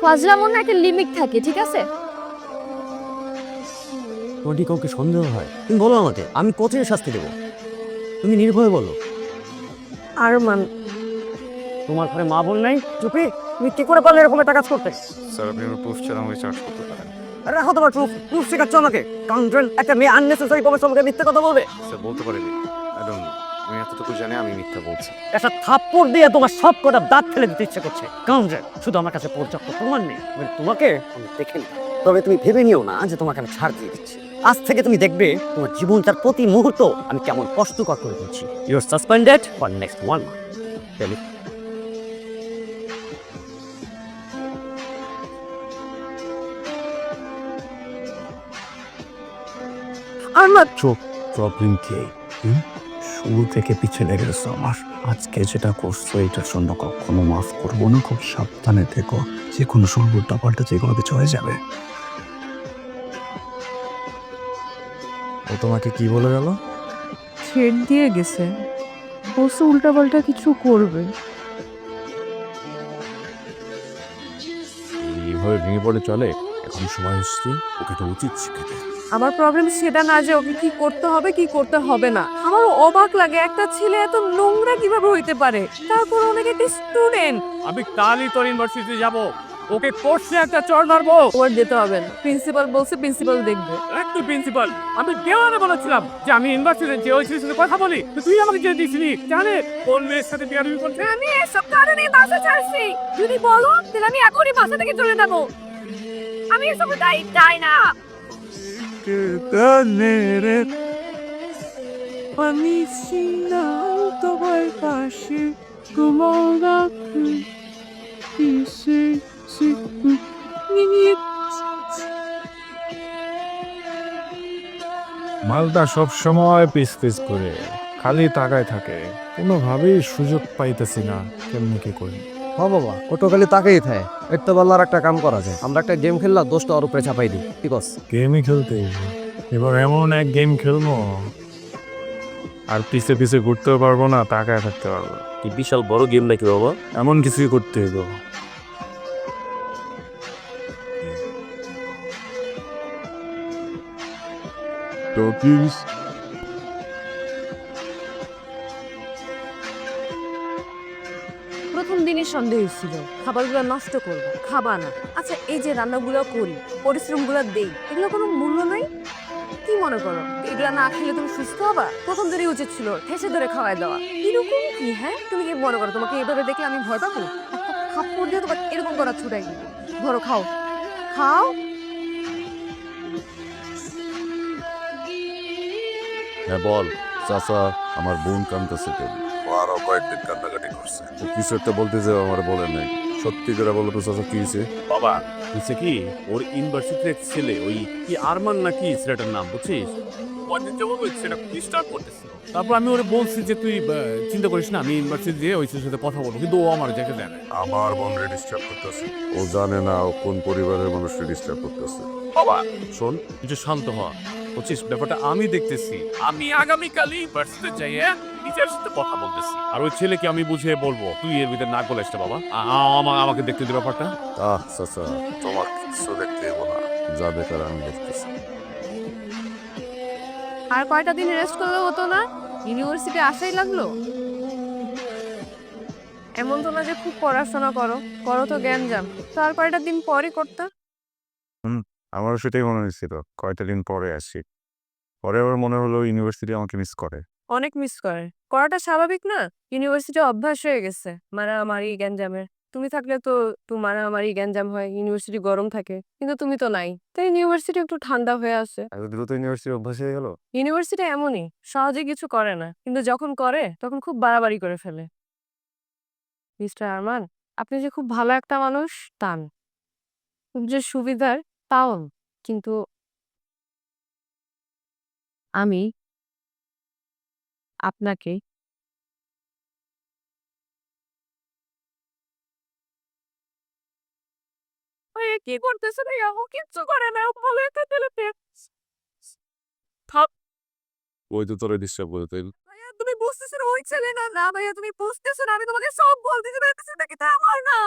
ফাজলামোর না একটা লিমিট থাকে ঠিক আছে? তোমার কি কাউকে সন্দেহ হয়? তুমি বলো আমাকে আমি কোথায় শাস্তি দেবো। তুমি নির্ভয়ে বলো। আরমান তোমার ঘরে মা বোন নাই? চুপি তুমি কি করে পারলে এরকম একটা কাজ করতে? স্যার আপনি আমার প্রুফ ছাড়া আমাকে চার্জ করতে পারেন। রাখো তোমার প্রুফ প্রুফ শেখাচ্ছ আমাকে। কাউন্টার একটা মেয়ে আননেসেসারি ভাবে তোমাকে মিথ্যে কথা বলবে। স্যার বলতে পারিনি। আই ডোন্ট আমি এতটুকু জানি আমি মিথ্যা বলছি। একটা থাপ্পড় দিয়ে তোমার সব কটা দাঁত ফেলে দিতে ইচ্ছে করছে। কাউন্টার শুধু আমার কাছে পর্যাপ্ত প্রমাণ নেই। আমি তোমাকে আমি দেখে নিই তবে তুমি ভেবে নিও না যে তোমাকে আমি ছাড় দিয়ে দিচ্ছি। আজ থেকে তুমি দেখবে তোমার জীবনটার প্রতি মুহূর্ত আমি কেমন কষ্টকর করে দিচ্ছি you are suspended for next one month Arman problem কি হুম? শুরু থেকে পিছিয়ে লেগে গেছো আমার আজকে যেটা করছ এটার জন্য কখনো মাফ করব না। খুব সাবধানে থেকো। যে কোনো সময় পাল্টা যে কোনো কিছু হয়ে যাবে। ও তোমাকে কি বলে গেল? ছেড় দিয়ে গেছে। বলছে উল্টাপাল্টা কিছু করবে। এইভাবে ভেঙে পড়ে চলে? এখন সময় হচ্ছে ওকে তো উচিত শিখে আমার প্রবলেম সেটা না যে ওকে কি করতে হবে কি করতে হবে না। আমার অবাক লাগে একটা ছেলে এত নোংরা কীভাবে হইতে পারে? তারপর অনেক একটা স্টুডেন্ট আমি কালই তোর ইউনিভার্সিটি যাব। ওকে কোর্সে একটা চড় মারবো। ওর যেতে হবে না। প্রিন্সিপাল বলছে প্রিন্সিপাল দেখবে। একটু প্রিন্সিপাল আমি দেওয়ানে বলেছিলাম যে আমি ইউনিভার্সিটিতে যে ওই ছেলের সাথে কথা বলি তো তুই আমাকে যে দিয়েছিলি জানে কোন মেয়ের সাথে বিয়ার করছে? আমি এসব কারণে বাসা ছাড়ছি যদি বলো তাহলে আমি এখনই বাসা থেকে চলে যাব। আমি এসব দাই চাই না? আমি ছিলাম তোমার পাশে, তোমার কিসে মালটা সব সময় পিস পিস করে, খালি তাকায় থাকে। কোনোভাবেই সুযোগ পাইতেছি না, কেমনি কি করি? হ বাবা কত খালি তাকেই থাকে এর তো বললার একটা কাম করা যায়। আমরা একটা গেম খেললাম দোষটা ওর উপরে চাপাই দিই। ঠিক আছে গেমই খেলতে এবার এমন এক গেম খেলব। আর পিছে পিছে ঘুরতেও পারব না তাকায় থাকতে পারব। কি বিশাল বড় গেম নাকি বাবা? এমন কিছুই করতে হইব। প্রথম দিনই সন্দেহ ছিল। খাবারগুলো নষ্ট করব, খাবা না। আচ্ছা এই যে রান্নাগুলো করি, পরিশ্রমগুলো দেই, এগুলো কোনো মূল্য নাই? কি মনে করো? এগুলো না খেলে তুমি সুস্থ হবা? প্রথম দিনই উচিত ছিল ঠেসে ধরে খাওয়াই দেওয়া। এরকম কি হ্যাঁ? তুমি কি মনে করো, তোমাকে এভাবে দেখলে আমি ভয় পাবো? থাপ্পড় দিয়ে তোমার এরকম করা ছুটাই ধরো, খাও। খাও। হ্যাঁ বল। চাচা, আমার বোন কান্দতেছে কেন? কয়েকদিন কান্নাকাটি করছে। কিছু একটা বলতে যে আমার বলে নাই। সত্যি করে বলো তো চাচা কি হয়েছে? বাবা হচ্ছে কি? ওর ইউনিভার্সিটির ছেলে ওই কি আরমান নাকি ছেলেটার নাম বুঝছিস? কদিন যাব ওই ছেলেটা ডিস্টার্ব করতেছিল তারপর আমি ওরে বলছি যে তুই আহ, চিন্তা করিস না আমি ইউনিভার্সিটি দিয়ে ওই ছেলের সাথে কথা বলব কিন্তু ও আমার দেখে দেয় না আমার বোন ডিস্টার্ব করতেছে। ও জানে না ও কোন পরিবারের মানুষকে ডিস্টার্ব করতেছে। বাবা! শোন একটু শান্ত হ। বুঝছিস ব্যাপারটা আমি দেখতেছি। আমি আগামীকালই ইউনিভার্সিটিতে যাই হ্যাঁ টিচার সাথে কথা বলতেছি। আর ওই ছেলেকে আমি বুঝিয়ে বলব তুই এর ভিতরে না গলাস না বাবা। আ- আ- আমা- আমাকে দেখতে দে ব্যাপারটা। আহ চাচা তোমার কিছু দেখতে হব না। যা দেখার আমি দেখতেছি। আর কয়টা দিন রেস্ট করলে হতো না? ইউনিভার্সিটি আসাই লাগল? এমন তো না যে খুব পড়াশোনা করো। করো তো জ্ঞান জাম তো আর কয়টা দিন পরে করতে? আমারও সেটাই মনে হয়েছিল। কয়টা দিন পরে আসি। পরে আবার মনে হলো ইউনিভার্সিটি আমাকে মিস করে। অনেক মিস করে। করাটা স্বাভাবিক না? ইউনিভার্সিটি অভ্যাস হয়ে গেছে। মারামারি গ্যাঞ্জামের। তুমি থাকলে তো তো মারামারি গ্যাঞ্জাম হয় ইউনিভার্সিটি গরম থাকে। কিন্তু তুমি তো নাই। তাই ইউনিভার্সিটি একটু ঠান্ডা হয়ে আছে। দ্রুত ইউনিভার্সিটি অভ্যাস হয়ে গেল? ইউনিভার্সিটি এমনই। সহজে কিছু করে না। কিন্তু যখন করে তখন খুব বাড়াবাড়ি করে ফেলে। মিস্টার আরমান আপনি যে খুব ভালো একটা মানুষ তান খুব যে সুবিধার তাও কিন্তু আমি আপনাকে ওই কি করতেছে ভাইয়া? ও কিচ্ছু করে না ও ভালো একটা ছেলে ওই তো তোরে ডিস্টার্ব করে তাই ভাইয়া তুমি বুঝতেছো না ওই ছেলে না না ভাইয়া তুমি বুঝতেছো না আমি তোমাকে সব বলতে পারতেছি নাকি? তা আমার না।